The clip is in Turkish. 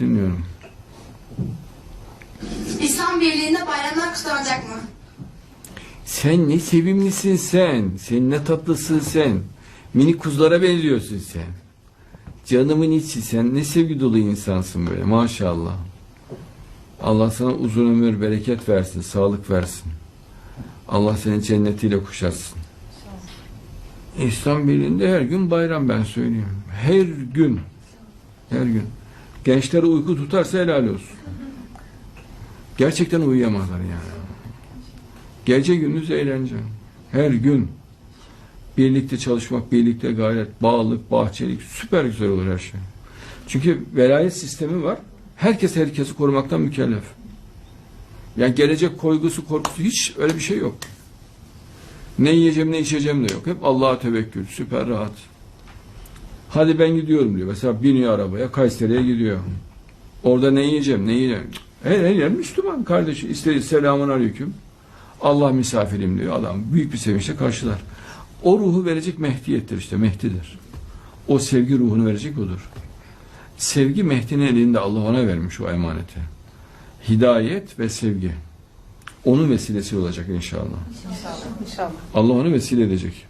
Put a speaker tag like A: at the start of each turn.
A: dinliyorum.
B: İslam Birliği'nde bayramlar kutlanacak mı?
A: Sen ne sevimlisin sen. Sen ne tatlısın sen. Minik kuzulara benziyorsun sen. Canımın içi sen ne sevgi dolu insansın böyle maşallah. Allah sana uzun ömür, bereket versin, sağlık versin. Allah seni cennetiyle kuşatsın. İslam Birliği'nde her gün bayram ben söyleyeyim. Her gün. Her gün. Gençlere uyku tutarsa helal olsun. Gerçekten uyuyamazlar yani. Gece gündüz eğlence. Her gün. Birlikte çalışmak, birlikte gayret, bağlılık, bahçelik süper güzel olur her şey. Çünkü velayet sistemi var. Herkes herkesi korumaktan mükellef. Yani gelecek koygusu, korkusu hiç öyle bir şey yok. Ne yiyeceğim ne içeceğim de yok. Hep Allah'a tevekkül. Süper rahat. Hadi ben gidiyorum diyor. Mesela biniyor arabaya Kayseri'ye gidiyor. Orada ne yiyeceğim ne yiyeceğim. Her, her yer Müslüman kardeşi. İstediği selamun aleyküm. Allah misafirim diyor. Adam büyük bir sevinçle karşılar. O ruhu verecek Mehdiyettir işte. Mehdidir. O sevgi ruhunu verecek odur. Sevgi Mehdi'nin elinde Allah ona vermiş o emaneti. Hidayet ve sevgi. Onun vesilesi olacak inşallah.
C: İnşallah. İnşallah.
A: Allah onu vesile edecek.